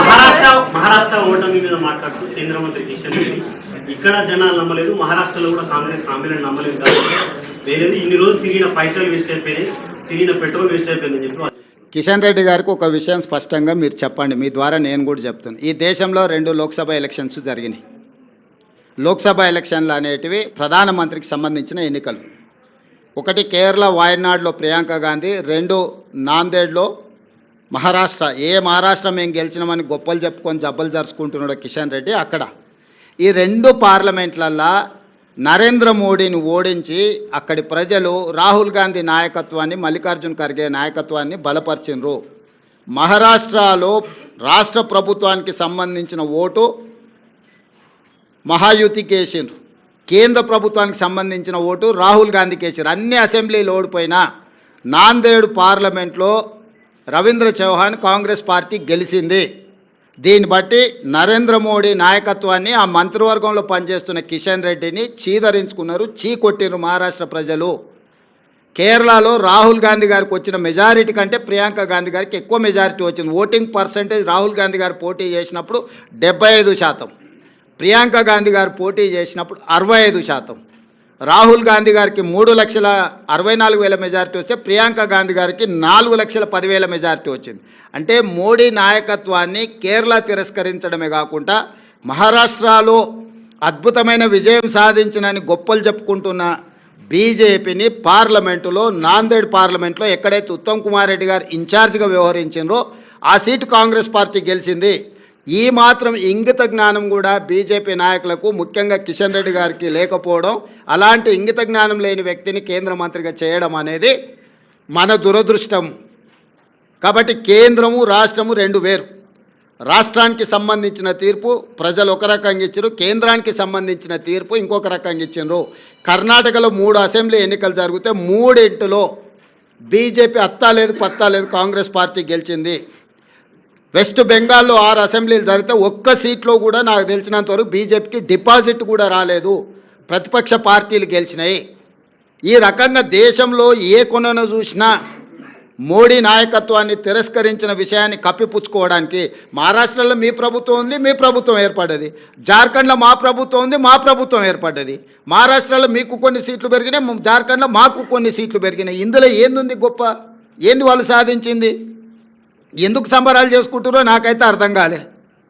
మహారాష్ట్ర మహారాష్ట్ర ఓటమి మీద మాట్లాడుతూ కేంద్ర మంత్రి కిషన్ రెడ్డి ఇక్కడ జనాలు నమ్మలేదు మహారాష్ట్రలో కూడా కాంగ్రెస్ హామీలను నమ్మలేదు కాబట్టి వేరేది ఇన్ని రోజులు తిరిగిన పైసలు వేస్ట్ అయిపోయినాయి తిరిగిన పెట్రోల్ వేస్ట్ అయిపోయిందని చెప్పి కిషన్ రెడ్డి గారికి ఒక విషయం స్పష్టంగా మీరు చెప్పండి మీ ద్వారా నేను కూడా చెప్తాను ఈ దేశంలో రెండు లోక్సభ ఎలక్షన్స్ జరిగినాయి. లోక్సభ ఎలక్షన్లు అనేటివి ప్రధానమంత్రికి సంబంధించిన ఎన్నికలు. ఒకటి కేరళ వాయనాడ్లో ప్రియాంక గాంధీ రెండు నాందేడ్లో మహారాష్ట్ర ఏ మహారాష్ట్ర మేము గెలిచినామని గొప్పలు చెప్పుకొని జబ్బలు జరుచుకుంటున్నాడు కిషన్ రెడ్డి అక్కడ. ఈ రెండు పార్లమెంట్లల్లో నరేంద్ర మోడీని ఓడించి అక్కడి ప్రజలు రాహుల్ గాంధీ నాయకత్వాన్ని మల్లికార్జున్ ఖర్గే నాయకత్వాన్ని బలపరిచినరు మహారాష్ట్రలో రాష్ట్ర ప్రభుత్వానికి సంబంధించిన ఓటు మహాయుతికి వేసిండ్రు. కేంద్ర ప్రభుత్వానికి సంబంధించిన ఓటు రాహుల్ గాంధీకి వేసారు అన్ని అసెంబ్లీలు ఓడిపోయినా నాందేడు పార్లమెంట్లో రవీంద్ర చౌహాన్ కాంగ్రెస్ పార్టీ గెలిచింది. దీన్ని బట్టి నరేంద్ర మోడీ నాయకత్వాన్ని ఆ మంత్రివర్గంలో పనిచేస్తున్న కిషన్ రెడ్డిని చీదరించుకున్నారు చీకొట్టిరు మహారాష్ట్ర ప్రజలు. కేరళలో రాహుల్ గాంధీ గారికి వచ్చిన మెజారిటీ కంటే ప్రియాంక గాంధీ గారికి ఎక్కువ మెజారిటీ వచ్చింది. ఓటింగ్ పర్సంటేజ్ రాహుల్ గాంధీ గారు పోటీ చేసినప్పుడు డెబ్బై ఐదు శాతం. ప్రియాంక గాంధీ గారు పోటీ చేసినప్పుడు అరవై ఐదు శాతం. రాహుల్ గాంధీ గారికి మూడు లక్షల అరవై నాలుగు వేల మెజారిటీ వస్తే ప్రియాంక గాంధీ గారికి నాలుగు లక్షల పదివేల మెజారిటీ వచ్చింది. అంటే మోడీ నాయకత్వాన్ని కేరళ తిరస్కరించడమే కాకుండా మహారాష్ట్రలో అద్భుతమైన విజయం సాధించినని గొప్పలు చెప్పుకుంటున్న బీజేపీని పార్లమెంటులో నాందేడ్ పార్లమెంట్లో ఎక్కడైతే ఉత్తమ్ కుమార్ రెడ్డి గారు ఇన్ఛార్జ్గా వ్యవహరించారో ఆ సీటు కాంగ్రెస్ పార్టీ గెలిచింది. ఈ మాత్రం ఇంగిత జ్ఞానం కూడా బీజేపీ నాయకులకు ముఖ్యంగా కిషన్ రెడ్డి గారికి లేకపోవడం అలాంటి ఇంగిత జ్ఞానం లేని వ్యక్తిని కేంద్ర మంత్రిగా చేయడం అనేది మన దురదృష్టం. కాబట్టి కేంద్రము రాష్ట్రము రెండు వేరు. రాష్ట్రానికి సంబంధించిన తీర్పు ప్రజలు ఒక రకంగా ఇచ్చారు కేంద్రానికి సంబంధించిన తీర్పు ఇంకొక రకంగా ఇచ్చిండ్రు కర్ణాటకలో మూడు అసెంబ్లీ ఎన్నికలు జరిగితే మూడింటిలో బీజేపీ అత్తా లేదు పత్తా లేదు కాంగ్రెస్ పార్టీ గెలిచింది. వెస్ట్ బెంగాల్లో ఆరు అసెంబ్లీలు జరిగితే ఒక్క సీట్లో కూడా నాకు తెలిసినంతవరకు బీజేపీకి డిపాజిట్ కూడా రాలేదు. ప్రతిపక్ష పార్టీలు గెలిచినాయి. ఈ రకంగా దేశంలో ఏ కొనను చూసినా మోడీ నాయకత్వాన్ని తిరస్కరించిన విషయాన్ని కప్పిపుచ్చుకోవడానికి మహారాష్ట్రలో మీ ప్రభుత్వం ఉంది మీ ప్రభుత్వం ఏర్పడ్డది. జార్ఖండ్లో మా ప్రభుత్వం ఉంది మా ప్రభుత్వం ఏర్పడ్డది. మహారాష్ట్రలో మీకు కొన్ని సీట్లు పెరిగినాయి జార్ఖండ్లో మాకు కొన్ని సీట్లు పెరిగినాయి. ఇందులో ఏందుంది గొప్ప? ఏంది వాళ్ళు సాధించింది? ఎందుకు సంబరాలు చేసుకుంటారో నాకైతే అర్థం కాలే.